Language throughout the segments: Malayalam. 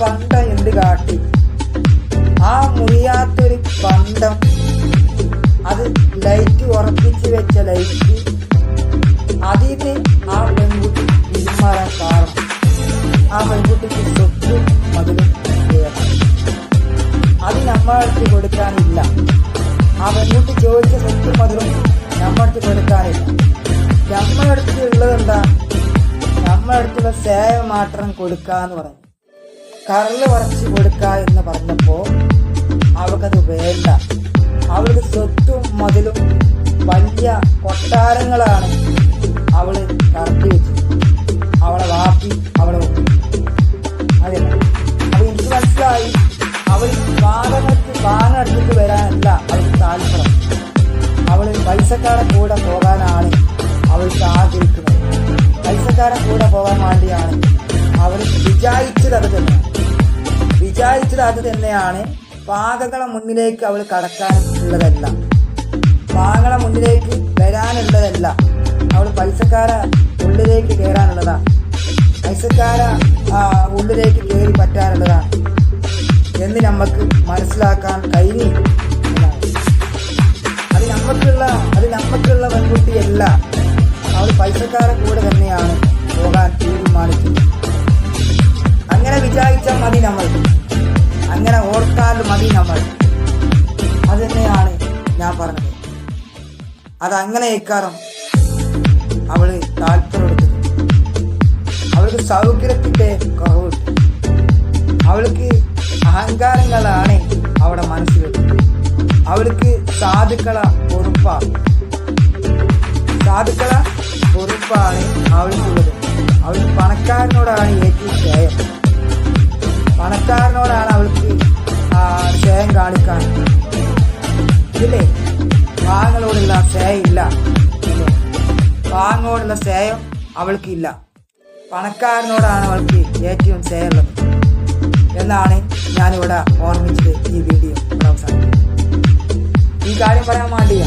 എന്ത് കാട്ടി? ആ മുറിയാത്തൊരു ബന്ധം അത് ലൈറ്റ് ഉറപ്പിച്ച് വെച്ച ലൈറ്റ്. അതിന് ആ പെൺകുട്ടി പിന്മാറാൻ കാരണം. ആ പെൺകുട്ടിക്ക് സ്വത്ത് മതിലും അത് നമ്മൾക്ക് കൊടുക്കാനില്ല. ആ പെൺകുട്ടി ചോദിച്ച സ്വത്തും മതിലും നമ്മൾക്ക് കൊടുക്കാനില്ല. നമ്മളടുത്ത് ഉള്ളതെന്താ നമ്മളടുത്തുള്ള സേവ മാത്രം കൊടുക്കാന്ന് പറഞ്ഞു. കറൽ വരച്ച് കൊടുക്ക എന്ന് പറഞ്ഞപ്പോ അവൾക്കത് വേണ്ട. അവൾക്ക് സ്വത്തും മതിലും വലിയ കൊട്ടാരങ്ങളാണ് അവൾ കറക്കി വെച്ചു അവളെ വാക്കി അവളെ. അതെ അപ്പൊ എനിക്ക് മനസ്സിലായി അവൾ വാഹനത്തിൽ വാഹനം എടുത്തിട്ട് വരാനല്ല അവൾക്ക് താല്പര്യം. അവൾ പൈസക്കാരെ കൂടെ പോകാനാണ് അവൾക്ക് ആഗ്രഹിക്കുന്നത്. പൈസക്കാരെ കൂടെ പോകാൻ വേണ്ടിയാണ് അവൾ വിചാരിച്ചത് അത് തന്നെ വിചാരിച്ചത് അത് തന്നെയാണ് പാകകളെ മുന്നിലേക്ക് അവൾ കടക്കാൻ ഉള്ളതല്ല പാകങ്ങളെ മുന്നിലേക്ക് വരാനുള്ളതല്ല അവൾ പൈസക്കാര ഉള്ളിലേക്ക് കയറാനുള്ളതാണ് പൈസക്കാര ഉള്ളിലേക്ക് കയറി പറ്റാനുള്ളതാണ് എന്ന് നമുക്ക് മനസ്സിലാക്കാൻ കഴിഞ്ഞു. അത് നമുക്കുള്ള അത് നമുക്കുള്ള പെൺകുട്ടിയല്ല. അവൾ പൈസക്കാരെ കൂടെ തന്നെയാണ് പോകാൻ തീരുമാനിച്ചത് അങ്ങനെ വിചാരിച്ചാൽ മതി നമ്മൾ. അങ്ങനെ ഓർത്താൽ മതി നമ്മൾ. അത് തന്നെയാണ് ഞാൻ പറഞ്ഞത്. അങ്ങനെ ഇക്കാരം അവൾ താല്പര്യമെടുത്തത് അവൾക്ക് സൗകര്യത്തിന്റെ കുറവുണ്ട്. അവൾക്ക് അഹങ്കാരങ്ങളാണ് അവിടെ മനസ്സിലുള്ളത്. അവൾക്ക് സാധുക്കള പൊറുപ്പാണ് സാധുക്കള പൊറുപ്പാണ് അവൾക്കുള്ളത്. അവൾ പണക്കാരനോടാണ് ഏറ്റവും സ്നേഹം പണക്കാരനോടാണ് അവൾക്ക് സ്നേഹം കാണിക്കാൻ. ഇല്ലേ? പാങ്ങളോടുള്ള സ്നേഹം ഇല്ല? പാങ്ങോടുള്ള സ്നേഹം അവൾക്കില്ല. പണക്കാരനോടാണ് അവൾക്ക് ഏറ്റവും സ്നേഹമുള്ളത് എന്നാണ് ഞാനിവിടെ ഓർമ്മിച്ചത് ഈ വീഡിയോ ഈ കാര്യം പറയാൻ വേണ്ടിയാ.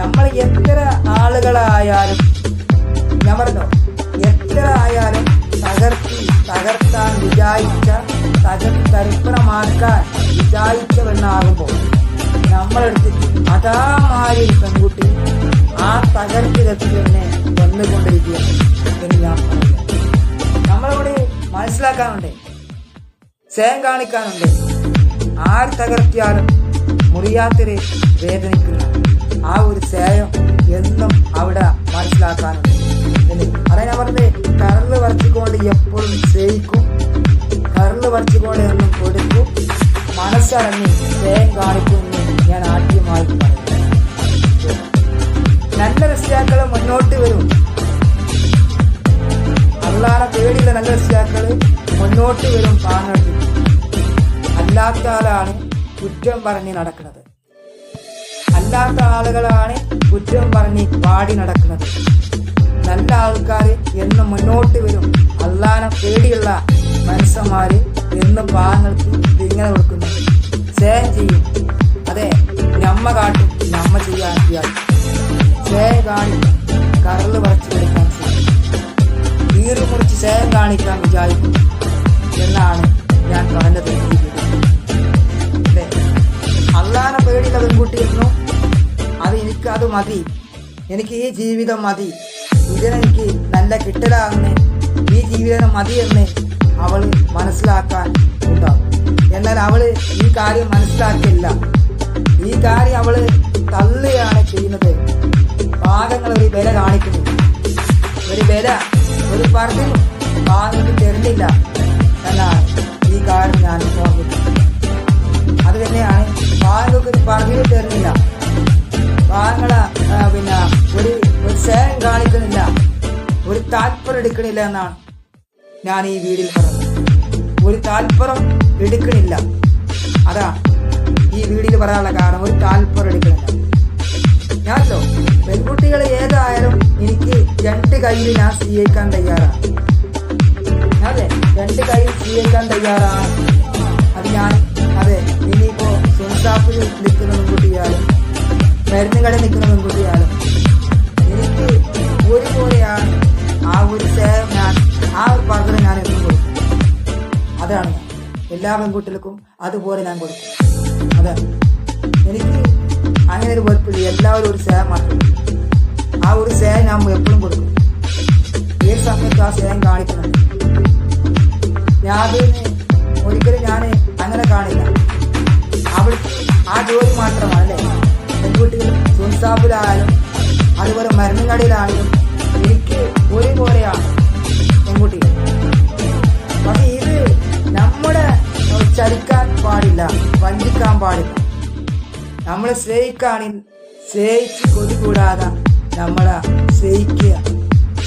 നമ്മൾ എത്ര ആളുകളായാലും പറഞ്ഞോ എത്ര ആയാലും തകർത്തി തകർത്താൻ വിചാരിച്ച തരിപ്പണമാക്കാൻ വിചാരിച്ചവെന്നാകുമ്പോൾ നമ്മളെടുത്ത് അതാമാരി പെൺകുട്ടി? ആ തകർത്തിലെത്തി തന്നെ വന്നുകൊണ്ടിരിക്കുക എന്ന് നമ്മളിവിടെ മനസ്സിലാക്കാനുണ്ടേ സ്നേഹം കാണിക്കാനുണ്ട്. ആര് തകർത്തിയാലും മുറിയാത്തൊരു വേദനിക്കുന്ന ആ ഒരു സ്നേഹം കുറ്റം പറഞ്ഞ് നടക്കുന്നത്. അല്ലാത്ത ആളുകളാണ് കുറ്റം പറഞ്ഞ് പാടി നടക്കുന്നത്. നല്ല ആൾക്കാർ എന്നും മുന്നോട്ട് വരും. അല്ലാനെ പേടിയുള്ള മനുഷ്യന്മാർ എന്നും പാങ്ങൾക്ക് ഇങ്ങനെ കൊടുക്കുന്നു. സ്നേഹം ചെയ്യും. അതെ നമ്മ കാട്ടും. നമ്മ ചെയ്യാൻ സ്നേഹം കാണിക്കും. കറൽ പറിച്ചു കൊടുക്കാൻ ശ്രമിക്കും കീറി മുറിച്ച് സ്നേഹം കാണിക്കാൻ വിചാരിക്കും. അത് മതി. എനിക്ക് ഈ ജീവിതം മതി. ഇതിനെനിക്ക് നല്ല കിട്ടലാകുന്ന ഈ ജീവിതം മതി എന്ന് അവൾ മനസ്സിലാക്കാൻ ഉണ്ടാവും എന്നാൽ അവൾ ഈ കാര്യം മനസ്സിലാക്കില്ല ഈ കാര്യം അവൾ തള്ളുകയാണ് ചെയ്യുന്നത്. പാകങ്ങൾ ഒരു വില കാണിക്കുന്നു. ഒരു വില ഒരു പറഞ്ഞു പാകങ്ങൾക്ക് തരുന്നില്ല. എന്നാണ് ഈ കാര്യം ഞാൻ അത് തന്നെയാണ് പാകങ്ങൾക്ക് ഒരു പറഞ്ഞു തരുന്നില്ല. പാകങ്ങളെ പിന്നെ ഒരു ഒരു സ്നേഹം കാണിക്കുന്നില്ല. ഒരു താല്പര്യം എടുക്കണില്ല എന്നാണ് ഞാൻ ഈ വീടിൽ പറഞ്ഞത്. ഒരു താല്പര്യം എടുക്കണില്ല. അതാ ഈ വീടിൽ പറയാനുള്ള കാരണം ഒരു താല്പര്യം എടുക്കണില്ല. ഞാനല്ലോ പെൺകുട്ടികൾ ഏതായാലും എനിക്ക് രണ്ട് കയ്യിൽ ഞാൻ സ്വീകരിക്കാൻ തയ്യാറാണ്. അതെ രണ്ട് കയ്യിൽ സ്വീകരിക്കാൻ തയ്യാറാണ്. അത് ഞാൻ അതെ ഇനിയിപ്പോ സുൻസാപ്പിൽ നിൽക്കുന്ന പെൺകുട്ടിയാലും മരുന്ന് കടയിൽ നിൽക്കുന്ന പെൺകുട്ടിയാണ് എനിക്ക് ഒരുപോലെയാണ് ആ ഒരു സേവനം ഞാൻ ആ ഒരു പകരം ഞാൻ എന്നും കൊടുക്കും. അതാണ് എല്ലാ പെൺകുട്ടികൾക്കും അതുപോലെ ഞാൻ കൊടുക്കും. അതാണ് എനിക്ക് അങ്ങനെ ഒരു വെറുപ്പില്ല എല്ലാവരും ഒരു സേവ മാത്രം ആ ഒരു സേവ ഞാൻ എപ്പോഴും കൊടുക്കും. ഏത് സമയത്ത് ആ സേവം കാണിക്കുന്നുണ്ട് ഞാൻ ഒരിക്കലും ഞാൻ അങ്ങനെ കാണില്ല. അവൾക്ക് ആ ജോലി മാത്രമാണ് അല്ലേ? പെൺകുട്ടികൾ സുൻസാപ്പിലായാലും അതുപോലെ മരുന്നുകടയിലാണെങ്കിലും എനിക്ക് ഒരുപോലെയാണ് പെൺകുട്ടികൾ പക്ഷെ ഇത് നമ്മുടെ ചലിക്കാൻ പാടില്ല വഞ്ചിക്കാൻ പാടില്ല. നമ്മളെ സ്നേഹിക്കാണെങ്കിൽ സ്നേഹിച്ച് കൊതി കൂടാതെ നമ്മളെ സ്നേഹിക്കുക.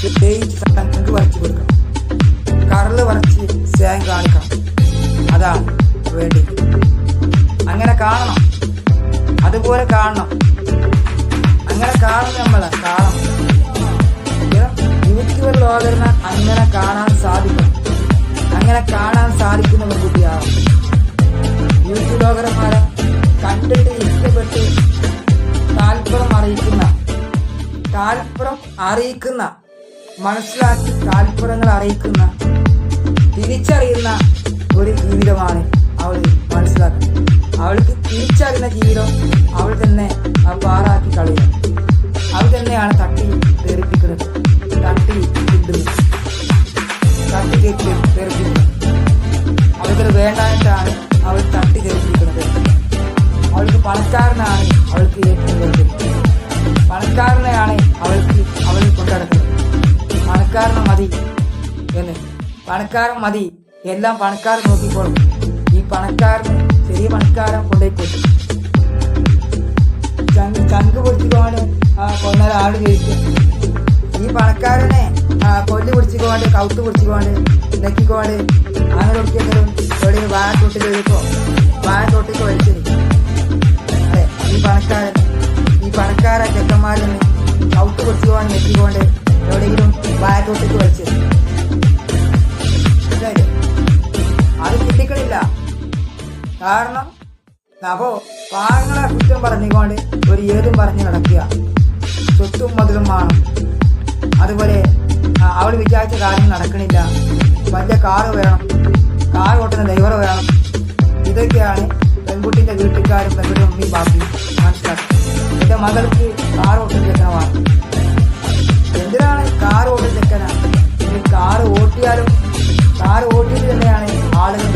സ്നേഹിച്ച് തങ്ങൾക്ക് വരച്ചു കൊടുക്കണം. കറൽ വരച്ച് സ്നേഹം കാണിക്കണം. അതാണ് വേണ്ടി അങ്ങനെ കാണണം. അതുപോലെ കാണണം. അങ്ങനെ കാണണം നമ്മളെ കാണണം. യൂട്യൂബർ ലോകറിനെ അങ്ങനെ കാണാൻ സാധിക്കും. അങ്ങനെ കാണാൻ സാധിക്കുന്ന പെൺകുട്ടിയാണ് യൂട്യൂബ് ലോകരന്മാരെ കണ്ടിട്ട് ഇഷ്ടപ്പെട്ട് താല്പര്യം അറിയിക്കുന്ന താല്പര്യം അറിയിക്കുന്ന മനസ്സിലാക്കി താല്പര്യങ്ങൾ അറിയിക്കുന്ന തിരിച്ചറിയുന്ന ഒരു ജീവിതമാണ് തിരിച്ചറിയുന്ന ജീവിതം അവൾ തന്നെ പാറാക്കി കളയും. അവൾ തന്നെയാണ് തട്ടി തെറിപ്പിക്കുന്നത് തട്ടി തട്ടി കയറ്റി തെറിപ്പിക്കുന്നത് അവൾക്കത് വേണ്ടായിട്ടാണ് അവൾ തട്ടി തെറിപ്പിക്കുന്നത് അവൾക്ക് പണക്കാരനാണ് അവൾക്ക് ഏറ്റവും വലുത് പണക്കാരനെയാണ് അവൾക്ക് അവൾ കൊണ്ടടക്കുന്നത്. പണക്കാരനെ മതി എന്ന്. പണക്കാരൻ മതി. എല്ലാം പണക്കാരൻ നോക്കിക്കോളും. ഈ പണക്കാരന് ചെറിയ പണക്കാരൻ കൊണ്ടുപോയിക്കോട്ടെ ചങ്ക് ചങ്ക് പൊടിച്ചുകൊണ്ട് കൊന്നാൽ ആട് കഴിക്കും ഈ പണക്കാരനെ കൊല്ലു പിടിച്ചുകൊണ്ട് കൗത്ത് പിടിച്ചുകൊണ്ട് നെക്കിക്കോണ്ട് അങ്ങനെ ഒരിക്കലും എവിടെ വാഴത്തൊട്ടിൽ എഴുതിക്കോ വാഴ തൊട്ടിക്ക് വലിച്ചെടുക്കും അതെ ഈ പണക്കാരൻ ഈ പണക്കാര ചെക്കന്മാരിൽ കൗത്ത് പിടിച്ചുകൊണ്ട് നെക്കിക്കൊണ്ട് എവിടെയെങ്കിലും വാഴത്തൊട്ടിക്ക് മനസ്സിലായില്ലേ? അത് കിട്ടിക്കണില്ല. കാരണം അപ്പോ പാവങ്ങളെ കുറ്റം പറഞ്ഞുകൊണ്ട് ഒരു ഏതും പറഞ്ഞു നടക്കുക. സ്വത്തും മുതലും വേണം. അതുപോലെ അവൾ വിചാരിച്ച കാര്യം നടക്കണില്ല. വലിയ കാറ് വേണം കാർ ഓട്ടുന്ന ഡ്രൈവർ വേണം ഇതൊക്കെയാണ് പെൺകുട്ടിന്റെ വീട്ടുകാരും പെൺകുട്ടി മമ്മി ബാക്കി മനസ്സിലാക്കുക എന്റെ മകൾക്ക് കാർ ഓട്ടുന്ന ചെക്കനമാണ് എന്തിനാണ് കാർ ഓട്ടുന്ന ചെക്കന? കാർ ഓട്ടിയാലും കാർ ഓട്ടിയിട്ട് തന്നെയാണ് ആളുകൾ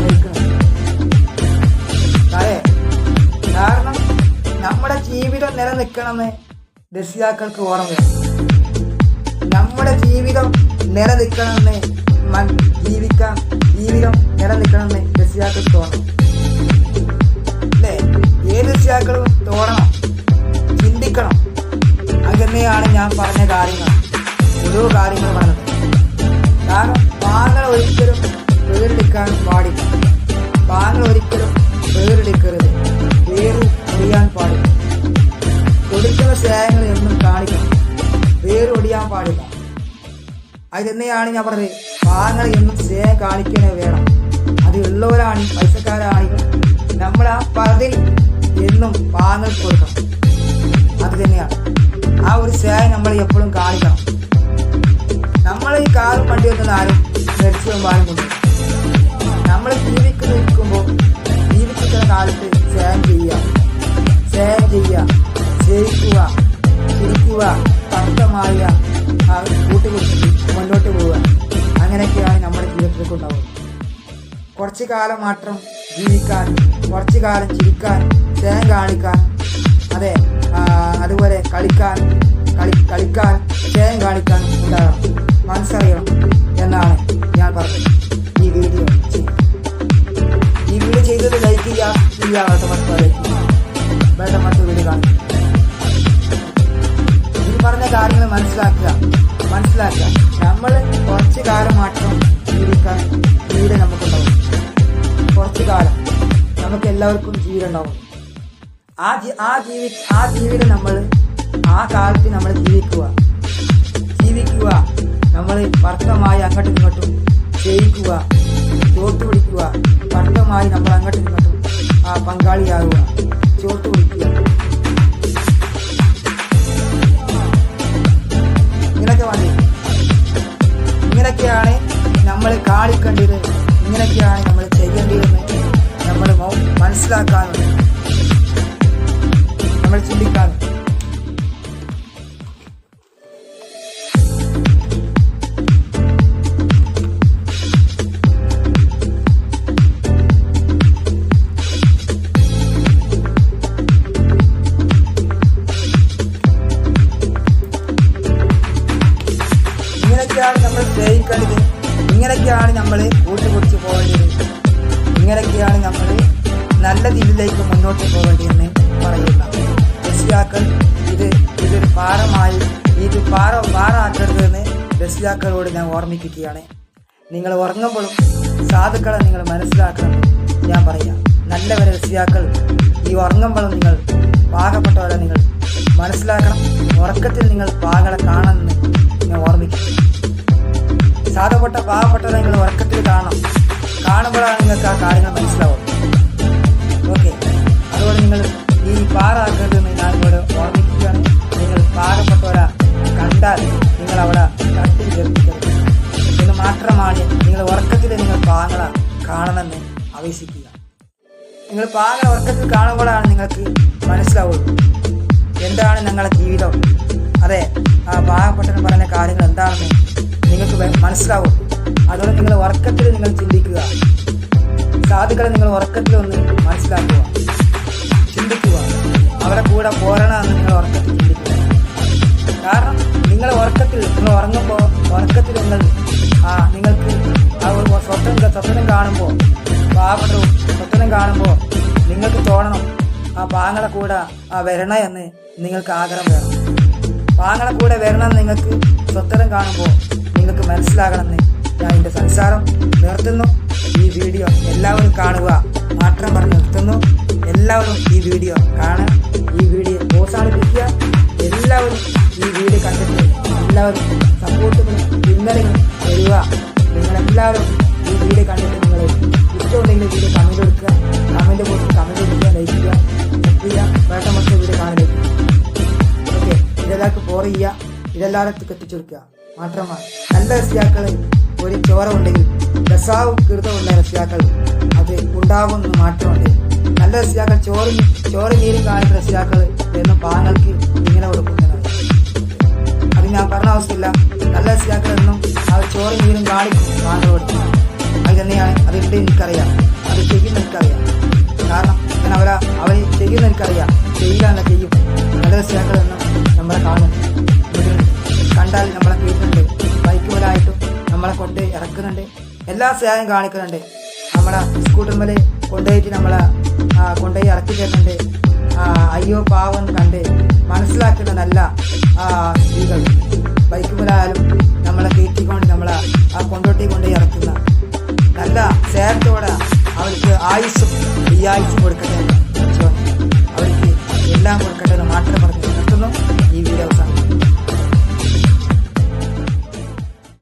ജീവിതം നിലനിൽക്കണമെന്ന് രക്ഷിതാക്കൾക്ക് ഓർമ്മ വേണം നമ്മുടെ ജീവിതം നിലനിൽക്കണമെന്ന് മൻ ജീവിക്കാൻ ജീവിതം നിലനിൽക്കണമെന്ന് രക്ഷിതാക്കൾക്ക് തോന്നണം. അല്ലേ? ഏത് രക്ഷിതാക്കളും തോന്നണം. ചിന്തിക്കണം. അങ്ങനെയാണ് ഞാൻ പറഞ്ഞ കാര്യങ്ങൾ. ഓരോ കാര്യങ്ങൾ പറഞ്ഞത്. കാരണം പാങ്ങൾ ഒരിക്കലും വേറെടുക്കാൻ പാടില്ല. പാങ്ങൾ ഒരിക്കലും വേറെടുക്കരുത് വേറ് അറിയാൻ പാടില്ല. കൊടുക്കുന്ന സ്നേഹങ്ങൾ എന്നും കാണിക്കണം. വേറൊടിയാൻ പാടില്ല. അത് തന്നെയാണ് ഞാൻ പറഞ്ഞത്. പാങ്ങൾ എന്നും സ്നേഹം കാണിക്കണേ വേണം. അത് ഉള്ളവരാണ് പൈസക്കാരാണ്. നമ്മൾ ആ പതിൽ എന്നും പാങ്ങൾ കൊടുക്കണം. അത് തന്നെയാണ്. ആ ഒരു സ്നേഹം നമ്മൾ എപ്പോഴും കാണിക്കണം. നമ്മൾ ഈ കാറും വണ്ടി വെക്കുന്ന ആരും മരിച്ചു കൊണ്ട്. നമ്മൾ ജീവിക്കുന്ന നിൽക്കുമ്പോൾ ജീവിക്കുന്ന കാലത്ത് ചിരിക്കുക തർക്കമായ ആ കൂട്ടുകുടിച്ച് മുന്നോട്ട് പോവുക. അങ്ങനെയൊക്കെയാണ് നമ്മുടെ ജീവിതത്തിലേക്ക് ഉണ്ടാവുക. കുറച്ച് കാലം മാത്രം ജീവിക്കാൻ കുറച്ചു കാലം ചിരിക്കാൻ സ്നേഹം കാണിക്കാൻ അതെ അതുപോലെ കളിക്കാൻ കളി കളിക്കാൻ സ്നേഹം കാണിക്കാൻ ഉണ്ടാകണം. മനസ്സറിയണം എന്നാണ് ഞാൻ പറഞ്ഞത്. ആ ജീവി ആ ജീവിതം നമ്മൾ ആ കാലത്ത് നമ്മൾ ജീവിക്കുക. ജീവിക്കുക. നമ്മൾ വർത്തമായി അങ്ങോട്ടും ഇങ്ങോട്ടും ജയിക്കുക. തോട്ടുപിടിക്കുക പിടിക്കുക വർത്തമായി നമ്മൾ അങ്ങോട്ടും ഇങ്ങോട്ടും ആ പങ്കാളിയാകുക. ചോർത്ത് പിടിക്കുക ഇങ്ങനൊക്കെ മതി ഇങ്ങനൊക്കെയാണ് നമ്മൾ കാണിക്കേണ്ടത്. ഇങ്ങനെയൊക്കെയാണ് നമ്മൾ ചെയ്യേണ്ടതെന്ന് നമ്മൾ മൗ- മനസ്സിലാക്കാനുണ്ട് ഇങ്ങനെയൊക്കെയാണ് നമ്മൾ സ്നേഹിക്കേണ്ടത്. ഇങ്ങനെയൊക്കെയാണ് നമ്മൾ കൂട്ടുപിടിച്ച് പോകേണ്ടത്. ഇങ്ങനെയൊക്കെയാണ് നമ്മൾ നല്ല രീതിയിലേക്ക് മുന്നോട്ട് പോകേണ്ടതെന്ന് രക്ഷിതാക്കൾ ഇത് ഇതൊരു പാറമായി ഇത് പാറ പാറാക്കരുതെന്ന് രക്ഷിതാക്കളോട് ഞാൻ ഓർമ്മിപ്പിക്കുകയാണ് നിങ്ങൾ ഉറങ്ങുമ്പോഴും സാധുക്കളെ നിങ്ങൾ മനസ്സിലാക്കണം. ഞാൻ പറയാം നല്ലവരെ രക്ഷിതാക്കൾ ഈ ഉറങ്ങുമ്പോഴും നിങ്ങൾ പാകപ്പെട്ടവരെ നിങ്ങൾ മനസ്സിലാക്കണം. ഉറക്കത്തിൽ നിങ്ങൾ പാകളെ കാണണമെന്ന് ഞാൻ ഓർമ്മിക്കുന്നു. സാധപ്പെട്ട പാവപ്പെട്ടവരെ നിങ്ങൾ ഉറക്കത്തിൽ കാണണം. കാണുമ്പോഴാണ് നിങ്ങൾക്ക് ആ കാര്യങ്ങൾ മനസ്സിലാവും കാണണമെന്ന് ആവേശിക്കുക നിങ്ങൾ പാക ഉറക്കത്തിൽ കാണുമ്പോഴാണ് നിങ്ങൾക്ക് മനസ്സിലാവുള്ളൂ എന്താണ് ഞങ്ങളുടെ ജീവിതം. അതെ ആ പാവപ്പെട്ടവൻ പറഞ്ഞ കാര്യങ്ങൾ എന്താണെന്ന് നിങ്ങൾക്ക് മനസ്സിലാവും. അതുകൊണ്ട് നിങ്ങൾ ഉറക്കത്തിൽ നിങ്ങൾ ചിന്തിക്കുക. സാധുക്കളെ നിങ്ങൾ ഉറക്കത്തിൽ ഒന്ന് മനസ്സിലാക്കുക. ചിന്തിക്കുക. അവരെ കൂടെ പോരണമെന്ന് നിങ്ങൾ ഉറക്കത്തിൽ ചിന്തിക്കുക. കാരണം നിങ്ങൾ ഉറക്കത്തിൽ നിങ്ങൾ ഉറങ്ങുമ്പോൾ ഉറക്കത്തിൽ നിങ്ങൾ ആ നിങ്ങൾക്ക് ആ ഒരു സ്വപ്നം സ്വപ്നം കാണുമ്പോൾ പാവപ്പെട്ട സ്വപ്നം കാണുമ്പോൾ നിങ്ങൾക്ക് തോന്നണം ആ പാങ്ങളെ കൂടെ ആ വരണ എന്ന് നിങ്ങൾക്ക് ആഗ്രഹം വേണം. പാങ്ങളെ കൂടെ വരണമെന്ന് നിങ്ങൾക്ക് സ്വത്തരം കാണുമ്പോൾ നിങ്ങൾക്ക് മനസ്സിലാകണമെന്ന് ഞാൻ എന്റെ സംസാരം നിർത്തുന്നു. ഈ വീഡിയോ എല്ലാവരും കാണുക മാത്രം പറഞ്ഞ് നിർത്തുന്നു. എല്ലാവരും ഈ വീഡിയോ കാണുക. ഈ വീഡിയോ പ്രോത്സാഹിപ്പിക്കുക. എല്ലാവരും ഈ വീഡിയോ കണ്ടിട്ട് എല്ലാവരും സപ്പോർട്ട് നിങ്ങളെല്ലാവരും ഈ വീഡിയോ കണ്ടിട്ട് നിങ്ങൾ ഇഷ്ടമുണ്ടെങ്കിൽ വീഡിയോ കമന്റ് കൊടുക്കുക കമന്റ് കൊടുക്കുക കമന്റ് കൊടുക്കുക ലൈക്ക് ചെയ്യുക സബ് ചെയ്യുക. വേണ്ട മറ്റു വീഡിയോ കാണാൻ ഓക്കെ ഇതെല്ലാവർക്കും ഫോർ ചെയ്യുക. ഇതെല്ലാവർക്കും എത്തിച്ചു കൊടുക്കുക മാത്രമാണ്. നല്ല രസിയാക്കൾ ഒരു ചോര ഉണ്ടെങ്കിൽ രസാവ് കീർത്തമുള്ള രസിയാക്കൾ അത് ഉണ്ടാകുമെന്ന് മാറ്റമുണ്ട് നല്ല രസിയാക്കൾ ചോറ് ചോറ് നീരും കാണുന്ന രസിയാക്കൾ എന്ന പാങ്ങൾക്ക് ഇങ്ങനെ കൊടുക്കുന്നതാണ്. അത് ഞാൻ പറഞ്ഞ ആവശ്യമില്ല. നല്ല രസിയാക്കൾ എന്നും ആ ചോറ് വീരും കാണിക്കും പാങ്ങളോട് അത് തന്നെയാണ് അതിട്ട് എനിക്കറിയാം. അത് ചെയ്യുന്ന എനിക്കറിയാം. കാരണം ഞാൻ അവരെ അവർ ചെയ്യുന്ന എനിക്കറിയാം. ചെയ്യില്ല ചെയ്യും. നല്ല രക്ഷിതാക്കൾ നമ്മളെ കാണും കണ്ടാൽ നമ്മളെ കേൾക്കുന്നുണ്ട്. ബൈക്ക് പോലായിട്ടും നമ്മളെ കൊണ്ട് ഇറക്കുന്നുണ്ട്. എല്ലാ സേവനം കാണിക്കുന്നുണ്ട്. നമ്മളെ സ്കൂട്ടർമേൽ കൊണ്ടുപോയിട്ട് നമ്മളെ കൊണ്ടുപോയി ഇറക്കി തരുന്നുണ്ട്. അയ്യോ പാവം കണ്ട് മനസ്സിലാക്കുന്ന നല്ല ആ, സ്ത്രീകൾ. ബൈക്ക് പോലായാലും നമ്മളെ തീറ്റിക്കൊണ്ട് നമ്മൾ ആ കൊണ്ടോട്ടി കൊണ്ട് ഇറക്കുന്ന നല്ല സ്നേഹത്തോടെ അവർക്ക് ആയുസ്സും ഈ ആയുസ്സും കൊടുക്കട്ടെ അവർക്ക് എല്ലാം കൊടുക്കട്ടെ മാത്രം പറഞ്ഞു നിർത്തുന്നു. ഈ വീഡിയോ അവസാനം